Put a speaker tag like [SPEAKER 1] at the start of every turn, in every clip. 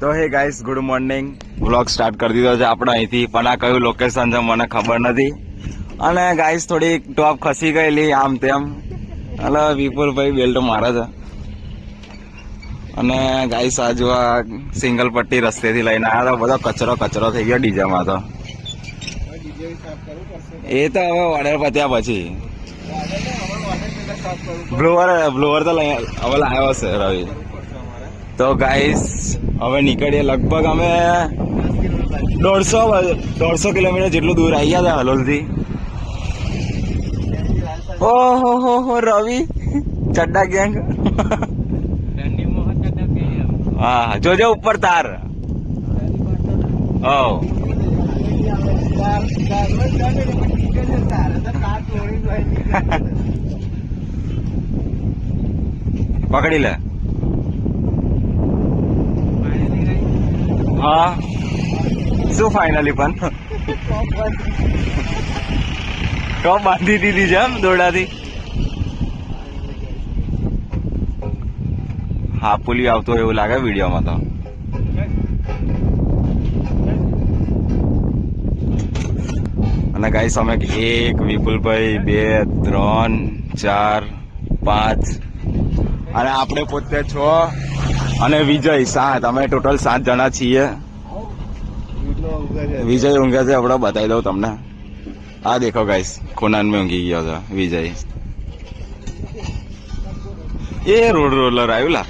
[SPEAKER 1] તો hey guys good morning vlog start કરી દીધો છે આપણે અહીંથી પણ આ કયું લોકેશન છે મને ખબર નથી. અને ગાઈસ થોડી ટોપ ખસી ગયેલી આમ તેમ. એટલે વિપુલભાઈ બેલ્ટ મારે છે. અને ગાઈસ આ જો આ સિંગલ પટ્ટી રસ્તેથી લઈને આવ્યા તો બધો કચરો કચરો થઈ ગયો ડીજેમાં તો. એ તો હવે ઓર્ડર પત્યા પછી. બ્લોવર બ્લોવર તો હવે લાવ્યો છે રવિ. તો ગાઈસ હવે નીકળીએ લગભગ અમે દોઢસો દોઢસો કિલોમીટર જેટલું દૂર આવી ગયા હતા હલોલથી. ઓહો, હો હો, રવિ. ચડ્ડા ગેંગ હા, જોજો ઉપર તાર. ઓ. પકડી લે. હા. શું ફાઇનલી પણ? ટોપ બાંધી દીધી છે એમ દોરડાથી. હા, પુલી આવતો એવું લાગે વિડીયોમાં તો. અને ગાઈસ અમે એક વિપુલભાઈ, બે, ત્રણ, ચાર, પાંચ. અને આપણે પોતે છ. અને વિજય, સાત. અમે ટોટલ સાત જણા છીએ. વિજય ઊંઘે છે આપણે બતાવી દઉં તમને. આ દેખો ગાઈસ ખૂનાન મેં ઊંઘી ગયો છે, વિજય. એ રોડ રોલર આવ્યું, લા.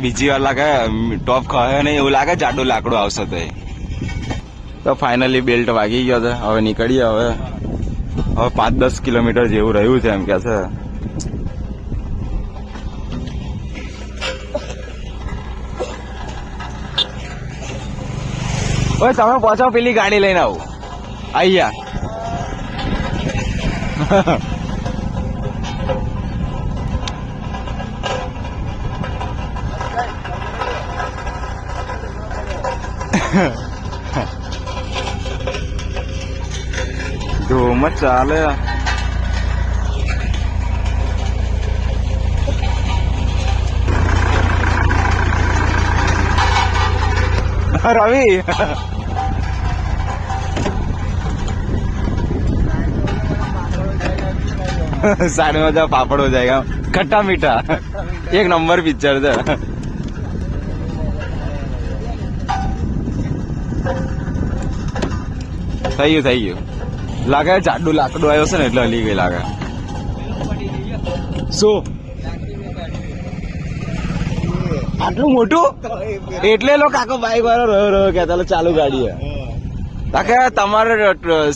[SPEAKER 1] બીજી વાર લાગે, ટોપ ખાય નહીં, એવું લાગે જાડું લાકડું આવશે તો. તો ફાઇનલી બેલ્ટ વાગી ગયો છે. હવે નીકળીએ હવે. હવે પાંચ દસ કિલોમીટર જેવું રહ્યું છે એમ કે છે. ઓય, તમે પહોંચો, પેલી ગાડી લઈને આવું. આઈ ધૂમ ચાલે. રવિ. સાડી મજા પાપડ હો જાયગા ખટ્ટા મીઠા. એક નંબર પિક્ચર છે. થઈ ગયું થઈ ગયું. લાગે જાડું લાકડું આવ્યો છે ને એટલે હલી ગઈ લાગે. શું? આટલું મોટું? એટલે લોકો આખો બાઈક વાળો રહ્યો રહ્યો કે ચાલો ગાડી તાકે તમારે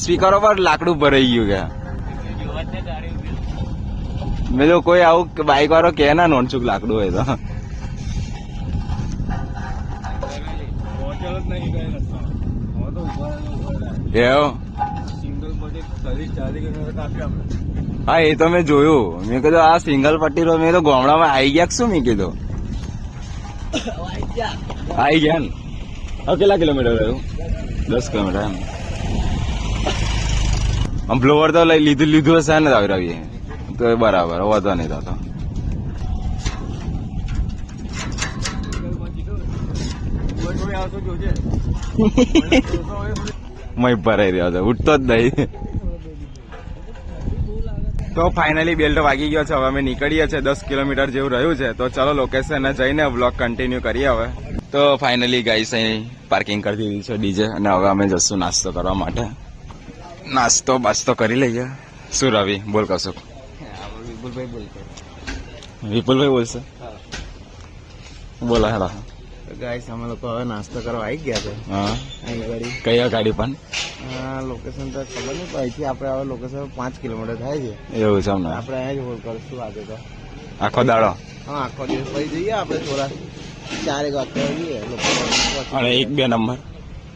[SPEAKER 1] સ્પીકરો પર લાકડું ભરાઈ ગયું કે? મેં તો કોઈ આવું બાઈક વાળો કે ના નોનચુક લાકડું હોય તો. એવું? હા એ તો મેં જોયું. મેં કીધું આ સિંગલ પટ્ટી રો મેં તો ગામડામાં આવી ગયા શું? મેં કીધું. આવી ગયા ને. હવે કેટલા કિલોમીટર રહ્યું દસ કિલોમીટર એમ. આમ બ્લોવર તો લઈ લીધું લીધું હશે ને આવી રવિએ તો એ બરાબર વાંધો નહીં તો મય ભરાઈ રહ્યો છે ઉઠતો જ નહીં. તો ફાઇનલી બેલ્ટ વાગી ગયો છે. હવે અમે નીકળીએ છીએ દસ કિલોમીટર જેવું રહ્યું છે. તો ચલો લોકેશન જઈને બ્લોક કન્ટિન્યુ કરીએ હવે. તો ફાઇનલી ગાઈસ અહીં પાર્કિંગ કરી દીધી છે ડીજે અને હવે અમે જશું નાસ્તો કરવા માટે. નાસ્તો બાસ્તો કરી લઈએ. શું રવિ બોલ કશું?
[SPEAKER 2] વિપુલભાઈ બોલશે.
[SPEAKER 1] વિપુલભાઈ બોલશે? બોલો હેલા
[SPEAKER 2] ગાઈસ અમે લોકો હવે નાસ્તો કરવા આવી ગયા છે.
[SPEAKER 1] હા.
[SPEAKER 2] અહીં ગાડી.
[SPEAKER 1] કયા ગાડી પણ?
[SPEAKER 2] લોકેશન તો ખબર નહીં પણ અહીંથી આપણે હવે લોકેશન પાંચ કિલોમીટર થાય છે.
[SPEAKER 1] એવું છે અમને
[SPEAKER 2] આપણે અહીંયા જ હોલ કરીશું આજે તો.
[SPEAKER 1] આખો દાડો?
[SPEAKER 2] હા આખો દિવસ પછી જઈએ આપણે થોડા. ચારેક વાગતા જઈએ લોકો
[SPEAKER 1] અને એક બે નંબર?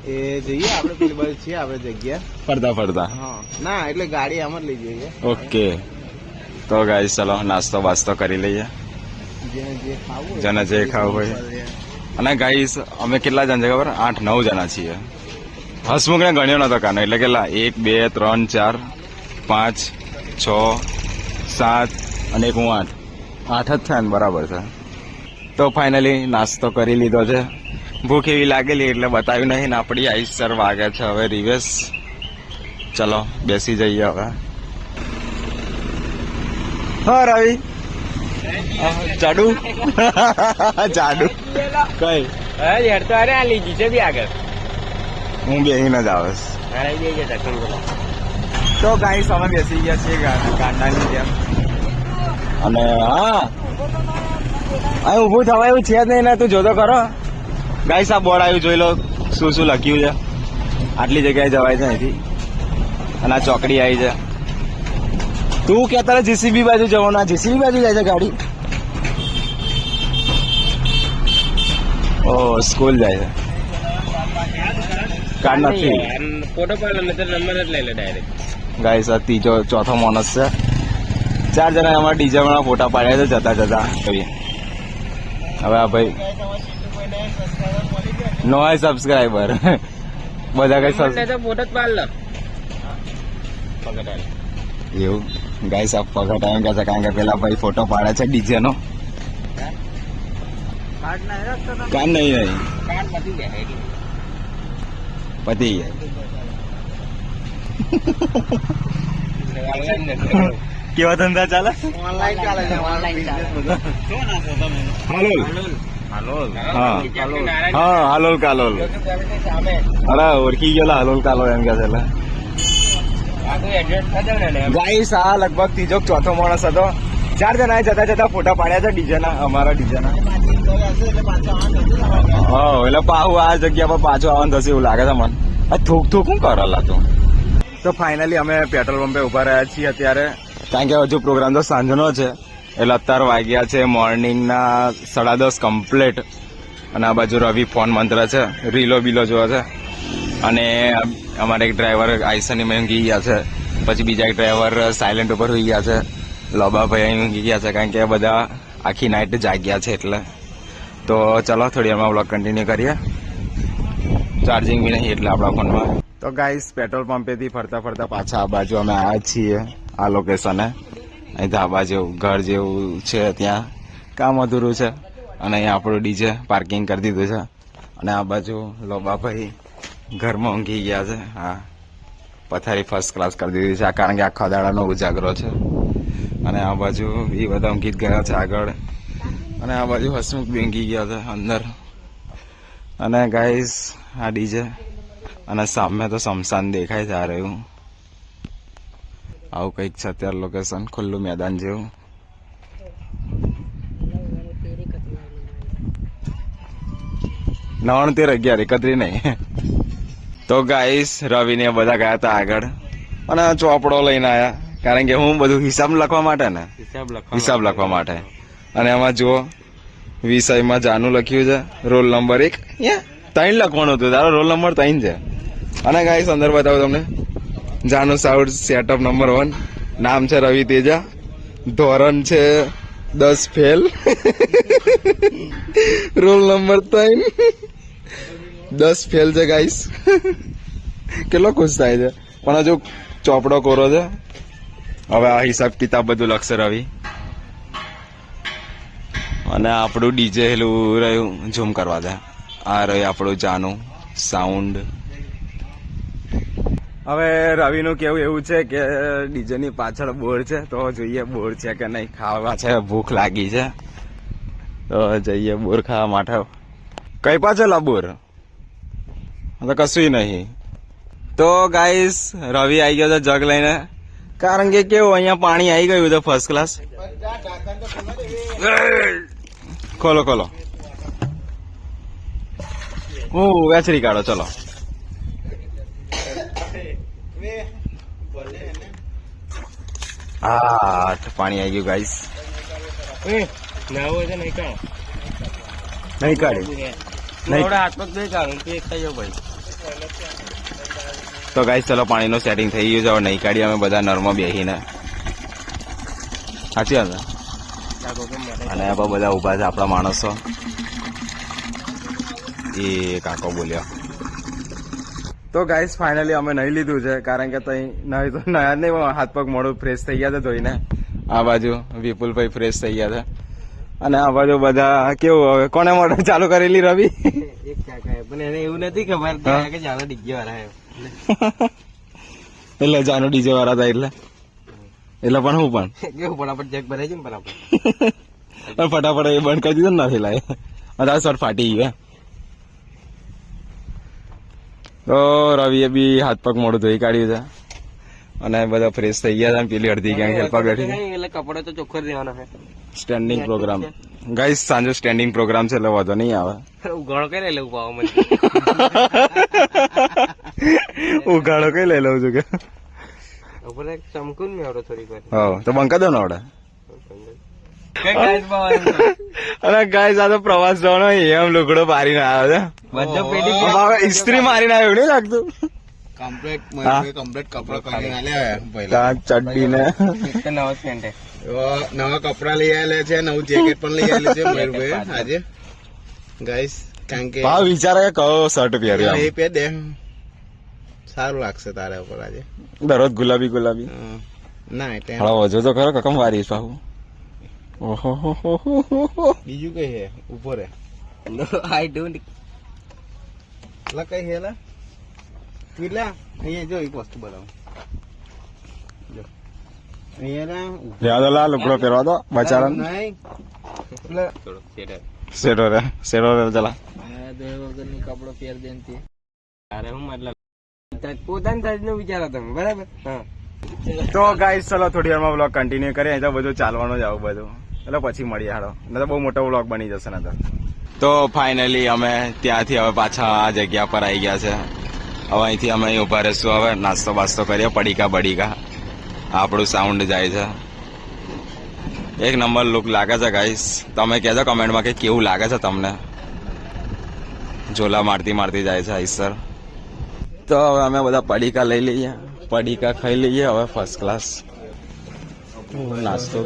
[SPEAKER 2] એ જઈએ આપણે પેલી બાજુ છીએ આપણે જગ્યા.
[SPEAKER 1] ફરતા ફરતા?
[SPEAKER 2] હા. ના એટલે ગાડી આમ જ લઈ જઈએ.
[SPEAKER 1] ઓકે. તો ગાઈસ ચલો નાસ્તો બાસ્તો કરી લઈએ.
[SPEAKER 2] જેને જે ખાવું હોય
[SPEAKER 1] જેને જે ખાવું હોય. અને ગાઈસ અમે કેટલા જણ છે ખબર? આઠ, નવ જણા છીએ. હસમુખને ગણ્યો નતો કાનો. એટલે કેટલા? એક, બે, ત્રણ, ચાર, પાંચ, છ, સાત અને એક હું આઠ. આઠ જ થાય ને બરાબર છે. તો ફાઇનલી નાસ્તો કરી લીધો છે. ભૂખ એવી લાગેલી એટલે બતાવ્યું નહીં ને આપણી આઈસ સર વાગે છે હવે રિવેસ ચલો, બેસી જઈએ હવે. હા, રવિ. જાડુ? જાડુ. કઈ?
[SPEAKER 3] હે યાર તો અરે આ લીધી છે બી આગળ.
[SPEAKER 1] હું બેહીને જ આવસ
[SPEAKER 3] અરે બે જતા
[SPEAKER 1] તો ગાઈસ અમે બેસી ગયા છીએ ગાંડાની જેમ. અને હા. અહીં ઊભું થવા એવું છે જ નહીં ને તું જોતો ખરો ગાઈસ આ બોર્ડ આવ્યું જોઈ લો શું શું લખ્યું છે. આટલી જગ્યાએ જવાય છે અહીંથી. અને આ ચોકડી આવી છે. તું કહેતા જીસીબી બાજુ જવાનું આ જીસીબી બાજુ જાય છે ગાડી? ઓ સ્કૂલ જાય છે. કાર નથી.
[SPEAKER 3] ફોટો પાડો નંબર જ લઈ લે ડાયરેક્ટ
[SPEAKER 1] ગાઈસ આ ત્રીજો ચોથો માણસ છે. ચાર જણા અમારા ડીજે માં ફોટા પાડ્યા છે જતા જતા. કહીએ હવે આ ભાઈ નો સબસ્ક્રાઈબર બધા કઈ
[SPEAKER 3] ફોટો જ પાડ લો.
[SPEAKER 1] એવું? ગાઈસ આ પગા ટાઈમ કહે છે કારણ કે પેલા ભાઈ ફોટો પાડે છે ડીજે નો કામ નહીં નહીં
[SPEAKER 3] પતી.
[SPEAKER 1] ગયા કેવા ધંધા ચાલે?
[SPEAKER 2] ઓનલાઈન ચાલે છે ઓનલાઈન બિઝનેસ બધો.
[SPEAKER 1] હાલોલ.
[SPEAKER 3] હાલોલ.
[SPEAKER 1] હા. હા હાલોલ કાલોલ. અરે ઓળખી ગયેલા હાલોલ કાલોલ એમ કે છે એટલે
[SPEAKER 3] આ કોઈ address થશે ને એમ.
[SPEAKER 1] ગાઈસ આ લગભગ ત્રીજો ચોથો માણસ હતો. ચાર જણા જતા જતા ફોટા પાડ્યા છે ડીજે ના અમારા ડીજે ના
[SPEAKER 2] એટલે પાછા
[SPEAKER 1] હા, એટલે પાહુ આ જગ્યા પર પાછું આવવાનું થશે એવું લાગે છે મને. આ થૂક થૂક શું કરેલા તું? તો ફાઇનલી અમે પેટ્રોલ પંપે ઊભા રહ્યા છીએ અત્યારે. કારણ કે હજુ પ્રોગ્રામ તો સાંજનો છે. એટલે અત્યારે વાગ્યા છે મોર્નિંગના સાડા દસ કમ્પ્લીટ અને આ બાજુ રવિ ફોન મંત્ર છે. રીલો બીલો જોવા છે. અને અમારે એક ડ્રાઈવર આઈસરની મેં ઊંઘી ગયા છે. પછી બીજા એક ડ્રાઈવર સાયલેન્ટ ઉપર હોઈ ગયા છે. લોબાભાઈ અહીં ઊંઘી ગયા છે કારણ કે બધા આખી નાઇટ જાગ્યા છે એટલે. તો ચલો થોડી અમે બ્લોગ કન્ટિન્યુ કરીએ. ચાર્જિંગ બી નહીં એટલે આપણા ફોનમાં. તો ગાઈસ પેટ્રોલ પંપેથી ફરતા ફરતા પાછા આ બાજુ અમે આવ્યા છીએ, આ લોકેશને અહીં ધાબા જેવું ઘર જેવું છે ત્યાં. કામ અધૂરું છે. અને અહીંયા આપણું ડીજે પાર્કિંગ કરી દીધું છે. અને આ બાજુ લોબાભાઈ ઘરમાં ઊંઘી ગયા છે. હા. પથારી ફર્સ્ટ ક્લાસ કરી દીધી છે. કારણ કે આખા દાડાનો ઉજાગરો છે. અને આ બાજુ એ બધા ઊંઘી ગયા છે આગળ. અને આ બાજુ હસમુખ બી ઊંઘી ગયા છે અંદર. અને ગાઈસ આ ડીજે. અને સામે તો શમશાન દેખાય છે આ રહ્યું. આવું કંઈક છે અત્યારે લોકેશન ખુલ્લું મેદાન જેવું. નવાણું તેર અગિયાર એકત્રી નહીં. તો ગાઈસ રવિને બધા ગયા હતા આગળ. અને ચોપડો લઈને આવ્યા કારણ કે હું બધું હિસાબ લખવા માટે ને.
[SPEAKER 3] હિસાબ લખવા
[SPEAKER 1] માટે. અને એમાં જુઓ વિષયમાં જાનું લખ્યું છે. રોલ નંબર એક. ત્રણ લખવાનું હતું. તારો રોલ નંબર ત્રણ છે. અને ગાઈસ અંદર બતાવો તમને. જાનુ સાઉડ સેટઅપ નંબર વન નામ છે રવિ તેજા. ધોરણ છે દસ ફેલ રોલ નંબર ત્રણ. દસ ફેલ છે ગાઈસ કેટલો ખુશ થાય છે. પણ હજુ ચોપડો કોરો છે. હવે આ હિસાબ કિતાબ બધું લખશે રવિ. અને આપણું ડીજે હેલું રહ્યું ઝૂમ કરવા દે. આ રહ્યું આપણું જાનું સાઉન્ડ હવે રવિનું કેવું એવું છે કે ડીજેની પાછળ બોર છે, તો જોઈએ બોર છે કે નહીં. ખાવા છે, ભૂખ લાગી છે. તો જઈએ બોર ખાવા માટે. કઈ પાછળ બોર? તો કશું નહીં. તો ગાઈસ રવિ આવી ગયો તો જગ લઈને. કારણ કે કેવું અહીંયા પાણી આવી ગયું છે ફર્સ્ટ ક્લાસ ખોલો ખોલો. હું વેચરી કાઢો ચલો. હા પાણી આવી ગયું ગાઈસ
[SPEAKER 3] તો નહીં કાઢો.
[SPEAKER 1] નહીં કાઢ્યું
[SPEAKER 3] નહીં.
[SPEAKER 1] નહીં.
[SPEAKER 3] થોડા હાથ પગ નહીં કાઢો, એક થઈ ભાઈ.
[SPEAKER 1] તો ગાઈસ ચલો પાણીનું સેટિંગ થઈ ગયું છે. હવે નહીં કાઢીએ, અમે બધા નરમાં બેસીને સાચી વાત અને આપણે બધા ઊભા છે આપણા માણસો. એ કાકો બોલ્યો. તો ગાઈસ ફાઇનલી અમે નહીં લીધું છે, કારણ કે તઈ નહીં તો નયા નહીં હાથ પગ મોડું ફ્રેશ થઈ ગયા છે ધોઈને. આ બાજુ વિપુલભાઈ ફ્રેશ થઈ ગયા છે. અને આ બાજુ બધા કેવું, હવે કોને મોટર ચાલુ કરેલી રવિ?
[SPEAKER 3] પણ એને એવું નથી ખબર કે ચાલો ડીજે વાળા
[SPEAKER 1] એટલે જાનો ડીજે વાળા હતા એટલે. એટલે પણ હું પણ.
[SPEAKER 3] કેવું ફટાફટ ચેક ભરાય છે ને ફટાફટ
[SPEAKER 1] પણ ફટાફટ એ બંધ કરી દીધું ને નથી લાય. બધા શર્ટ ફાટી ગયો તો રવિએ બી હાથ પગ મોડું ધોઈ કાઢ્યું છે. અને બધા ફ્રેશ થઈ ગયા છે પેલી અડધી ગેંગ હેલ્પર બેઠી
[SPEAKER 3] એટલે કપડો તો ચોખ્ખો રહેવાનો છે.
[SPEAKER 1] સ્ટેન્ડિંગ પ્રોગ્રામ ગાઈસ સાંજે સ્ટેન્ડિંગ પ્રોગ્રામ છે એટલે વાંધો નહીં આવે.
[SPEAKER 3] ઉઘાડો કઈ લઈ લઉં પાવ મને?
[SPEAKER 1] ઉઘાડો કઈ લઈ લઉં છું કે?
[SPEAKER 3] ઉપર એક ચમકું ને મેવડો થોડીક વાર.
[SPEAKER 1] હા તો બંકા દો ને આવડે. અને ગાઈસ આ તો. પ્રવાસ જવાનો એમ લુગડો મારીને આવ્યો
[SPEAKER 3] બધો પેટી
[SPEAKER 1] છે ઇસ્ત્રી મારીને આવ્યો નહીં લાગતું?
[SPEAKER 2] કમ્પ્લેટ
[SPEAKER 1] કમ્પ્લેટ
[SPEAKER 2] કમ્પ્લીટ કપડા કરીને આલ્યા પહેલા.
[SPEAKER 1] ત્યાં ચડ્ડી ને
[SPEAKER 3] નવો
[SPEAKER 2] એવા નવા કપડા લઈ આવેલા છે નવું જેકેટ પણ લઈ આવેલું છે મયુરભાઈ આજે. ગાઈસ કારણ કે
[SPEAKER 1] ભાવ વિચારે કયો શર્ટ પહેર્યો
[SPEAKER 2] એ પહેર દે. સારું લાગશે તારા ઉપર આજે.
[SPEAKER 1] દરરોજ ગુલાબી ગુલાબી.
[SPEAKER 2] ના એટલે
[SPEAKER 1] હળવો તો ખરો કકમ વારી પાહુ ઓહો હો હો હો હો.
[SPEAKER 2] બીજું કઈ હે ઉપર હે.
[SPEAKER 3] નો આઈ ડોન્ટ
[SPEAKER 2] લકાઈ હેલા હે લા. કેટલા? અહીંયા જો એક વસ્તુ ના
[SPEAKER 1] યાદ લા લુગડો પહેરવા દો બચારા
[SPEAKER 2] નહીં એટલે
[SPEAKER 3] થોડો
[SPEAKER 1] સેટો રે સેટો રે ચલા
[SPEAKER 3] કપડો પહેર દે અરે હું મતલબ પોતાની સાઈઝ વિચારો તમે બરાબર હા
[SPEAKER 1] તો ગાઈસ ચલો થોડી વારમાં બ્લોગ કન્ટિન્યુ કરીએ અહીં તો બધું ચાલવાનું જ આવું બધું એટલે પછી મળીએ હાડો ન તો બહુ મોટો બ્લોગ બની જશે ને તો તો ફાઇનલી અમે ત્યાંથી હવે પાછા આ જગ્યા પર આવી ગયા છે હવે અહીંથી અમે ઊભા રહીશું હવે નાસ્તો બાસ્તો કરીએ પડીકા બડીકા આપણું સાઉન્ડ જાય છે. એક નંબર લુક લાગે છે ગાઈસ તમે કહેજો કમેન્ટમાં કે કેવું લાગે છે તમને? ઝોલા મારતી મારતી જાય છે આઈસર તો હવે અમે બધા પડીકા લઈ લઈએ. પડીકા ખાઈ લઈએ, હવે ફર્સ્ટ ક્લાસ નાસ્તો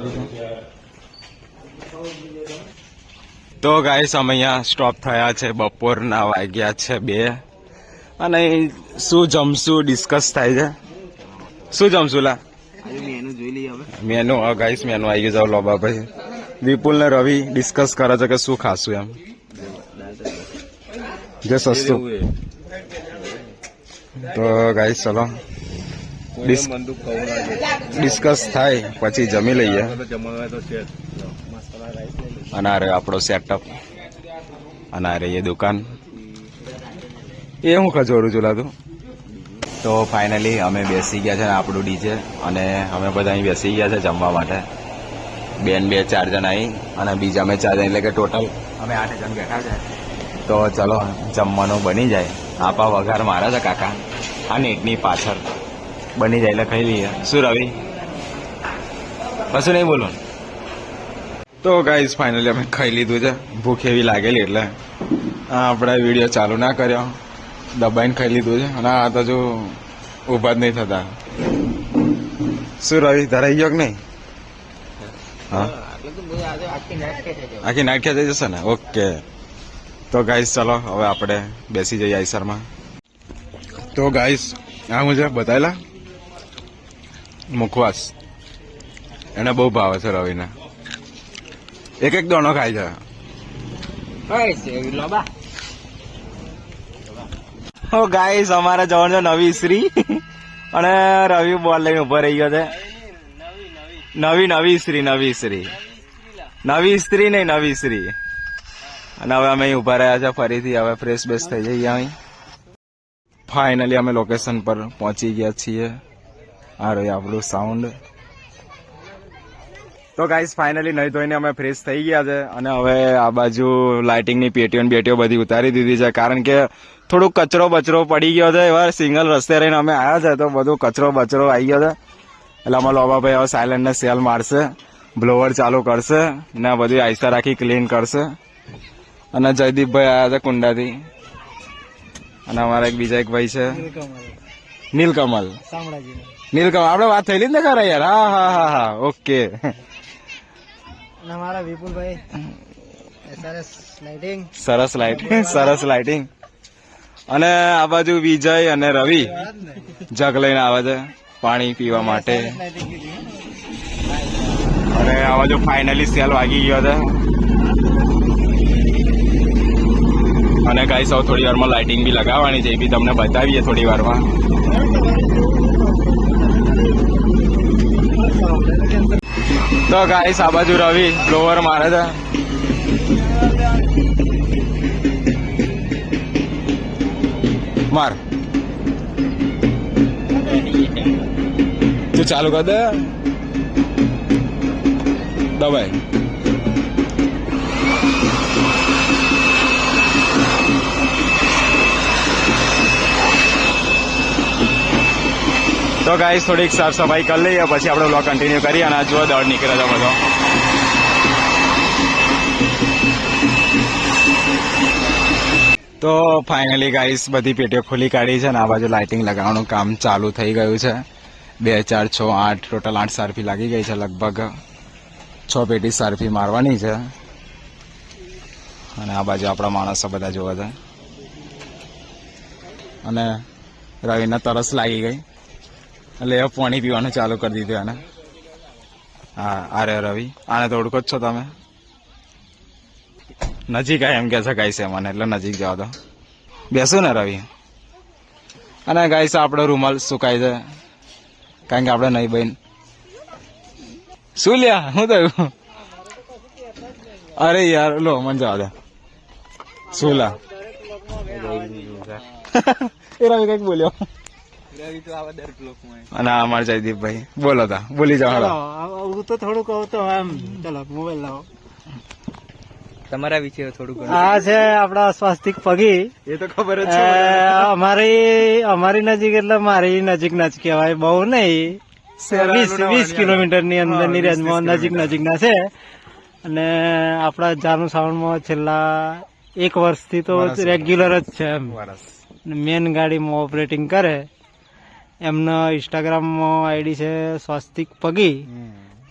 [SPEAKER 1] તો ગાઈસ અમે અહીંયા સ્ટોપ થયા છે, બપોરના વાગ્યા છે બે. અને શું જમશું ડિસ્કસ થાય છે? શું જમશું લા?
[SPEAKER 2] મેનુ
[SPEAKER 1] મેનુ ગાઈસ મેનુ આવી ગયું જાવ લોબા ભાઈ. વિપુલ ને રવિ ડિસ્કસ કરે છે કે શું ખાશું એમ. જે સસ્તું. તો ગાઈસ ચલો. ડિસ્કસ થાય પછી જમી લઈએ. અને આ રહ્યો આપણો સેટઅપ અને આ રહી એ દુકાન. એ હું ખજોરું છું લાતું તો ફાઇનલી અમે બેસી ગયા છે ને આપણું ડીજે અને અમે બધા અહીં બેસી ગયા છે જમવા માટે. બેન બે, ચાર જણ અહીં અને બીજા અમે ચાર જણ, એટલે કે ટોટલ અમે આઠ જણ બેઠા છે. તો ચલો, જમવાનું બની જાય. આપા વઘાર મારે છે કાકા. આ નેટની પાછળ. બની જાય એટલે ખાઈ લઈએ. શું રવિ? કશું નહીં બોલું તો ગાઈઝ ફાઇનલી અમે ખાઈ લીધું છે. ભૂખ એવી લાગેલી એટલે. આપણે વીડિયો ચાલુ ના કર્યો. દબાઈને ખાઈ લીધું છે. અને આ તો જો ઊભા જ નહીં થતા. શું રવિ ધરાઈ ગયો કે નહીં? હા.
[SPEAKER 3] એટલે તો બહુ આજે આખી
[SPEAKER 1] નાખ્યા ખેંચાઈ જશે ને? ઓકે. તો ગાઈસ ચલો હવે આપણે બેસી જઈએ આઈસરમાં. તો ગાઈસ આ મુજબ બતાવેલા મુખવાસ. એને બહુ ભાવે છે રવિને. એક એક દોણો ખાય છે.
[SPEAKER 3] લોબા.
[SPEAKER 1] ઓ ગાઈસ, અમારે જવાનું છે નવી શ્રી. અને રવિ બોલ લઈને ઊભો રહી ગયો છે. નવી નવી શ્રી નવી શ્રી. નવી સ્ત્રી નહીં, નવી શ્રી. અને હવે અમે અહીં ઊભા રહ્યા છે, ફરીથી હવે ફ્રેશ બેસ થઈ જઈએ અહીં. ફાઇનલી અમે લોકેશન પર પહોંચી ગયા છીએ. આ રહ્યું આપણું સાઉન્ડ તો ગાઈઝ ફાઇનલી નહીં ધોઈને અમે ફ્રેશ થઈ ગયા છે અને હવે આ બાજુ લાઇટિંગની પેટીઓ બેટીઓ બધી ઉતારી દીધી છે. કારણ કે થોડુંક કચરો બચરો પડી ગયો છે. એવા સિંગલ રસ્તે રહીને અમે આવ્યા છે તો બધું કચરો બચરો આવી ગયો છે. એટલે અમારા લોબાભાઈ હવે સાયલેન્ટ ને સેલ મારશે બ્લોવર ચાલુ કરશે ને બધું આઈસર રાખી ક્લીન કરશે. અને જયદીપભાઈ આવ્યા છે કુંડાથી. અને અમારા એક બીજા એક ભાઈ છે. નીલકમલ. નીલકમલ. આપણે વાત થયેલી જ ને ખરા યાર? હા હા હા હા. ઓકે
[SPEAKER 4] અમારા વિપુલભાઈ. સરસ લાઇટિંગ
[SPEAKER 1] સરસ લાઇટિંગ સરસ લાઇટિંગ અને આ બાજુ વિજય અને રવિ જગ લઈને આવે છે પાણી પીવા માટે. અને આ બાજુ ફાઇનલી સેલ વાગી ગયો છે. અને ગાઈસ હવે થોડી વારમાં લાઇટિંગ બી લગાવવાની છે, એ બી તમને બતાવીએ થોડી વારમાં. તો ગાઈસ આ રવિ લોવર મારે છે. માર. તું ચાલુ કર દે. દબાઈ તો ગાઈસ થોડીક સાફ સફાઈ કરી લઈએ, પછી આપણે બ્લોગ કન્ટિન્યુ કરીએ અને જો દળ નીકળે છે બધો. તો ફાઇનલી ગાઈસ બધી પેટીઓ ખુલી કાઢી છે અને આ બાજુ લાઇટિંગ લગાવવાનું કામ ચાલુ થઈ ગયું છે. બે, ચાર, છ, આઠ ટોટલ આઠ સારફી લાગી ગઈ છે લગભગ. છ પેટી સારફી મારવાની છે. અને આ બાજુ આપણા માણસો બધા જોવા છે અને રવિને તરસ લાગી ગઈ. એટલે એ પાણી પીવાનું ચાલુ કરી દીધું એને. હા અરે રવિ. આને તો ઓળખો જ છો તમે. નજીક આ એમ કે છે ગાઈસ એ મને એટલે નજીક જાઓ તો બેસો ને રવિ. અને ગાઈસ આપણો રૂમાલ સુકાય છે કારણ કે આપણે નહીં બહેન. શું લ્યા? શું થયું? અરે યાર, લો, મને જવા દે. શું લા? એ રવિ કંઈક બોલ્યો. અને અમાર જયદીપભાઈ. બોલો તા બોલી જાઓ
[SPEAKER 4] હું તો થોડું કહું તો એમ ચલો મોબાઈલ લાવો.
[SPEAKER 3] તમારા વિશે થોડું
[SPEAKER 4] આ છે આપડા સ્વાસ્તિક પગી.
[SPEAKER 1] એ તો ખબર
[SPEAKER 4] છે અમારી અમારી નજીક એટલે મારી નજીક ના જ કહેવાય બહુ નહીં. વીસ વીસ કિલોમીટરની અંદરની રેન્જમાં નજીક નજીક ના છે. અને આપડા જાનુ સાવણમાં છેલ્લા એક વર્ષથી તો રેગ્યુલર જ છે એમ. મેન ગાડીમાં ઓપરેટિંગ કરે. એમનો ઇન્સ્ટાગ્રામ આઈડી છે સ્વાસ્તિક પગી.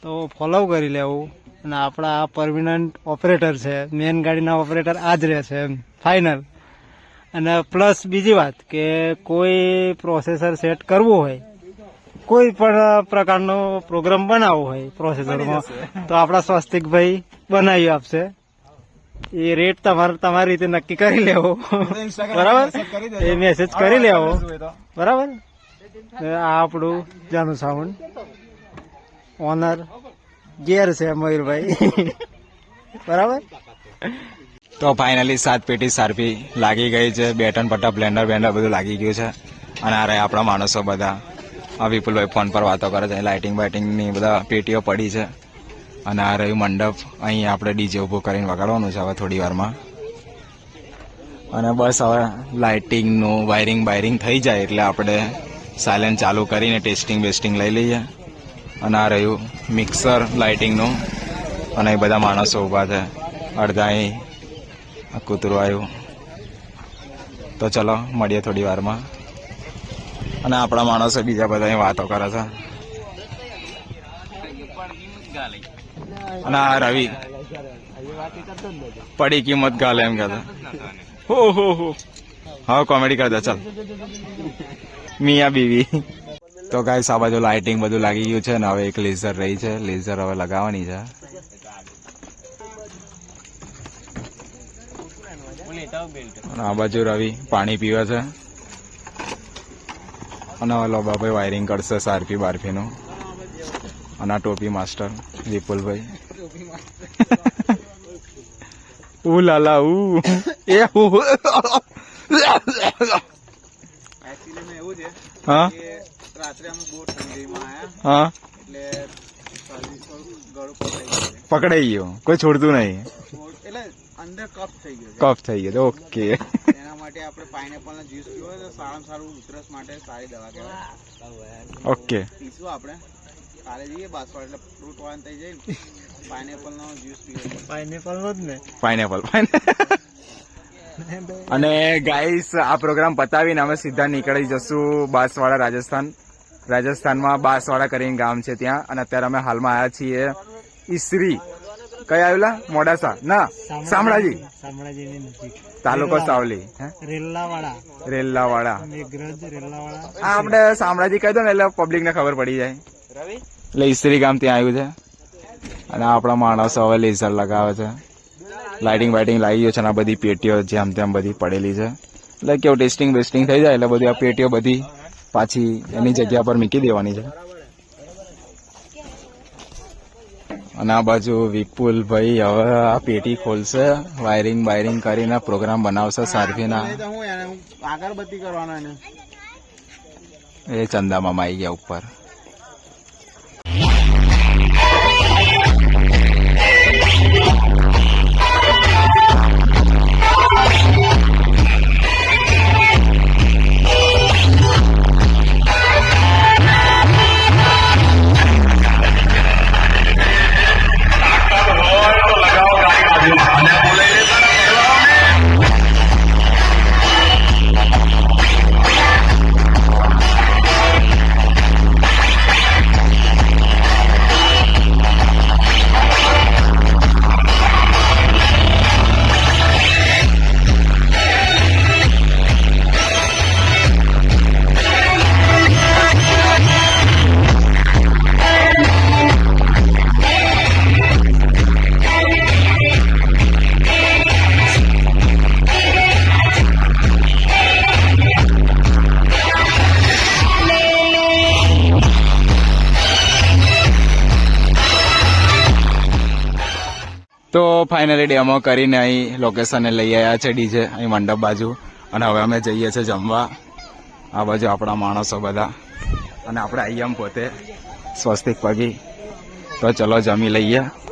[SPEAKER 4] તો ફોલો કરી લેવું. અને આપણા આ પરમિનન્ટ ઓપરેટર છે મેન ગાડીના ઓપરેટર આ જ રહે છે એમ. ફાઇનલ અને પ્લસ બીજી વાત કે કોઈ પ્રોસેસર સેટ કરવું હોય કોઈ પણ પ્રકારનો પ્રોગ્રામ બનાવવો હોય પ્રોસેસરમાં તો આપણા સ્વાસ્તિકભાઈ બનાવી આપશે. એ રેટ તમારે તમારી રીતે નક્કી કરી લેવો. બરાબર? એ મેસેજ કરી લેવો. બરાબર? આ આપણું જાનુ સાઉન્ડ ઓનર ગેર છે મયુરભાઈ. બરાબર?
[SPEAKER 1] તો ફાઇનલી સાત પેટી સારપી લાગી ગઈ છે. બે ટન પટ્ટા બ્લેન્ડર બેન્ડર બધું લાગી ગયું છે. અને આ રહ્યા આપણા માણસો બધા. આ વિપુલભાઈ ફોન પર વાતો કરે છે. લાઇટિંગ બાઇટિંગની બધા પેટીઓ પડી છે. અને આ રહ્યું મંડપ. અહીં આપણે ડીજે ઊભું કરીને વગાડવાનું છે હવે થોડી વારમાં. અને બસ હવે લાઇટિંગનું વાયરિંગ બાયરિંગ થઈ જાય એટલે આપણે સાયલેન્ટ ચાલુ કરીને ટેસ્ટિંગ બેસ્ટિંગ લઈ લઈએ. અને આ રહ્યું મિક્સર, લાઇટિંગનું. અને એ બધા માણસો ઊભા છે. અડધા અહીં કૂતરું આવ્યું. તો ચલો, મળીએ થોડી વારમાં. અને આપણા માણસો બીજા બધા વાતો કરે છે. અને આ રવિ પડી કિંમત ગાલે એમ કહેતા હો હો હો. હા, કોમેડી કરતા, ચાલ. મિયા બીવી. તો ગાઈસ આ બાજુ લાઇટિંગ બધું લાગી ગયું છે ને હવે એક લેઝર રહી છે. લેઝર હવે લગાવવાની છે. આ બાજુ રવિ પાણી પીવે છે. અને હવે લોબાભાઈ વાયરિંગ કરશે સારફી બારફીનું. અને આ ટોપી માસ્ટર વિપુલભાઈ. ઉ. લાલા ઉ એ
[SPEAKER 2] એવું છે
[SPEAKER 1] હા?
[SPEAKER 2] કે રાત્રે અમે બહુ ઠંડીમાં આયા.
[SPEAKER 1] હા?
[SPEAKER 2] એટલે સર્વિસ પર ગળું પકડાઈ ગયું છે.
[SPEAKER 1] પકડાઈ ગયો. કોઈ છોડતું નહીં.
[SPEAKER 2] એટલે અંદર કફ થઈ ગયો છે.
[SPEAKER 1] કફ થઈ ગયો ઓકે.
[SPEAKER 2] એના માટે આપણે પાઇનેપલ નો જ્યુસ પીવો હોય તો સારામાં સારું ઉધરસ માટે સારી દવા કહેવાય.
[SPEAKER 1] ઓકે.
[SPEAKER 2] પીશું આપણે. કાલે જઈએ બાસવાડ એટલે ફ્રૂટ વાન થઈ જાય ને પાઇનેપલ નો જ્યુસ પીવો
[SPEAKER 4] પાઇનેપલ નો જ ને.
[SPEAKER 1] પાઇનેપલ. અને ગાઈસ આ પ્રોગ્રામ પતાવીને અમે સીધા નીકળી જશું બાંસવાડા રાજસ્થાન. રાજસ્થાનમાં બાંસવાડા કરીને ગામ છે ત્યાં. અને અત્યારે અમે હાલમાં આવ્યા છીએ ઈસરી. કઈ આવેલા? મોડાસા. ના શામળાજી. તાલુકો સાવલી હે?
[SPEAKER 4] રેલ્લાવાડા.
[SPEAKER 1] રેલ્લાવાડા. આ આપણે શામળાજી કહી દો ને એટલે પબ્લિક ને ખબર પડી જાય. એટલે ઈસ્ત્રી ગામ ત્યાં આવ્યું છે. અને આપણા માણસો હવે લેઝર લગાવે છે. લાઇટિંગ વાઇટિંગ લાગી ગયો છે અને આ બધી પેટીઓ જેમ તેમ બધી પડેલી છે. એટલે કેવું ટેસ્ટિંગ વેસ્ટિંગ થઈ જાય એટલે બધી આ પેટીઓ બધી પાછી એની જગ્યા પર મૂકી દેવાની છે. અને આ બાજુ વિપુલ ભાઈ હવે આ પેટી ખોલશે વાયરિંગ બાયરિંગ કરીને પ્રોગ્રામ બનાવશે સારફીના. એ ચંદામાં આવી ગયા ઉપર. ડેમો કરીને અહીં લોકેશને લઈ આવ્યા છે ડીજે, અહીં મંડપ બાજુ. અને હવે અમે જઈએ છીએ જમવા. આ બાજુ આપણા માણસો બધા. અને આપણે આવીએ એમ પોતે સ્વસ્તિક પગી. તો ચલો જમી લઈએ. તો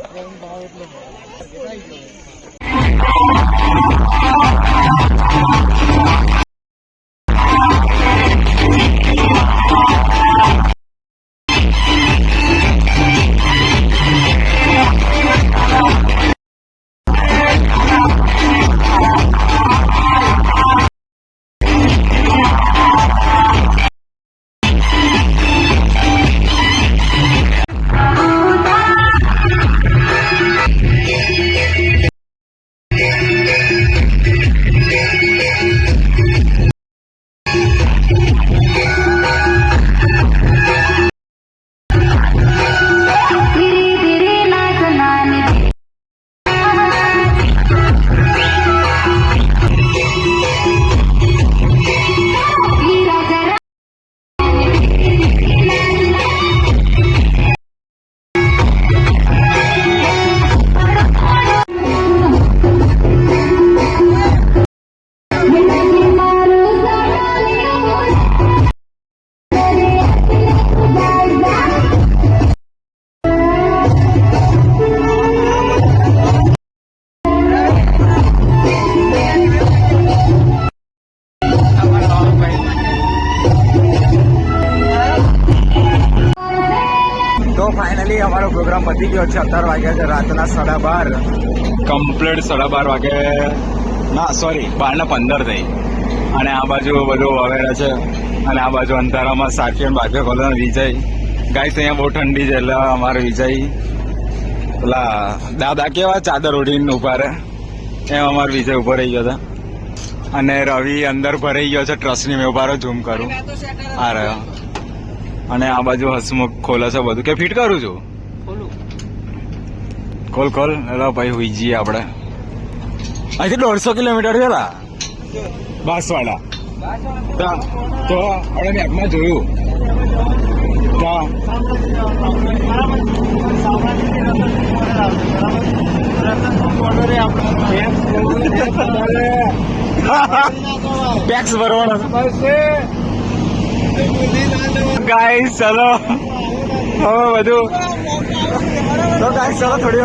[SPEAKER 1] બાર. કમ્પ્લીટ સાડા બાર વાગે. ના સોરી બાર ને પંદર થઈ. અને આ બાજુ બધું વવેરા છે. અને આ બાજુ અંધારામાં સાચી અને બાજુ ખોલો વિજય. ગાઈસ અહીંયા બહુ ઠંડી છે, એટલે અમારો વિજય. પેલા દાદા કેવા ચાદર ઓઢીને ઊભા રહે? એમ અમારો વિજય ઊભો રહી ગયો હતો. અને રવિ અંદર ભરાઈ ગયો છે ટ્રસ્ટની મેં ઊભા ઝૂમ કરું. આ રહ્યો. અને આ બાજુ હસમુખ ખોલે છે બધું. કે ફિટ કરું છું? ખોલ કોલ એલા ભાઈ હોઈ જઈએ આપણે. અહીંથી દોઢસો કિલોમીટર ગયેલા બાસવાડા. તો આપણે મેપમાં જોયું. ટેક્સ ભરવાનો. ગાઈસ ચલો હવે બધું તો ગાઈસ ચલો થોડી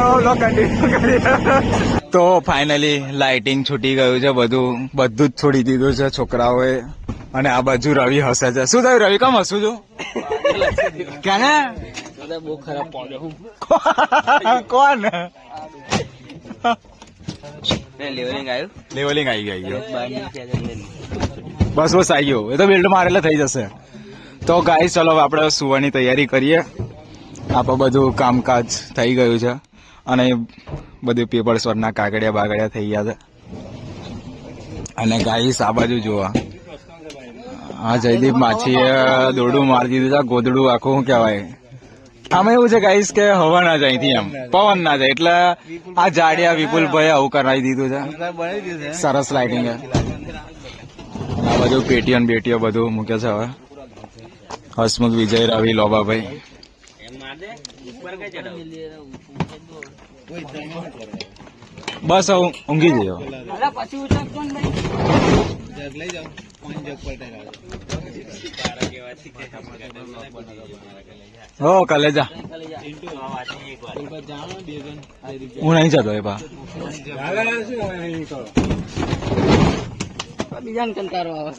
[SPEAKER 1] તો ફાઇનલી લાઇટિંગ છૂટી ગયું છે બધું બધું જ છોડી દીધું છે છોકરાઓએ. અને આ બાજુ રવિ હસે છે. શું થયું રવિ? કામ હસું છું? ક્યાં
[SPEAKER 3] બહુ ખરાબ પડ્યો હું
[SPEAKER 1] કોણ
[SPEAKER 3] લેવલિંગ આવ્યું.
[SPEAKER 1] લેવલિંગ આવી ગઈ ગયો બસ બસ આવી ગયો. એ તો બેલ્ટ મારે એટલે થઈ જશે. તો ગાઈસ ચલો આપણે સુવાની તૈયારી કરીએ. આપણે બધું કામકાજ થઈ ગયું છે. અને બધું પેપર્સ વરના કાગડિયા બાગડિયા થઈ ગયા છે. અને ગાઈસ આ બાજુ જોવા. હા જયદીપ માછીએ દોરડું મારી દીધું છે. ગોદડું આખું શું કહેવાય? આમાં એવું છે ગાઈસ કે હવા ના જાય એમ. પવન ના જાય. એટલે આ જાડિયા વિપુલભાઈ આવું કરાવી દીધું છે. સરસ લાઇટિંગ છે. આ બધું પેટીઓ બેટીઓ બધું મૂકે છે હવે. હસમુખ, વિજય, રવિ લોબાભાઈ બસ હવે ઊંઘી
[SPEAKER 2] પલટાઈ
[SPEAKER 1] હો, કાલે જા. હું નહીં જતો એ પા
[SPEAKER 3] બીજાને કંટાળો આવે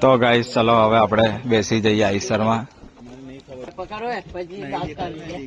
[SPEAKER 1] તો ગાઈસ ચલો હવે આપણે બેસી જઈએ આઈસરમાં
[SPEAKER 3] પકડો પછી દાંત કાઢી લે.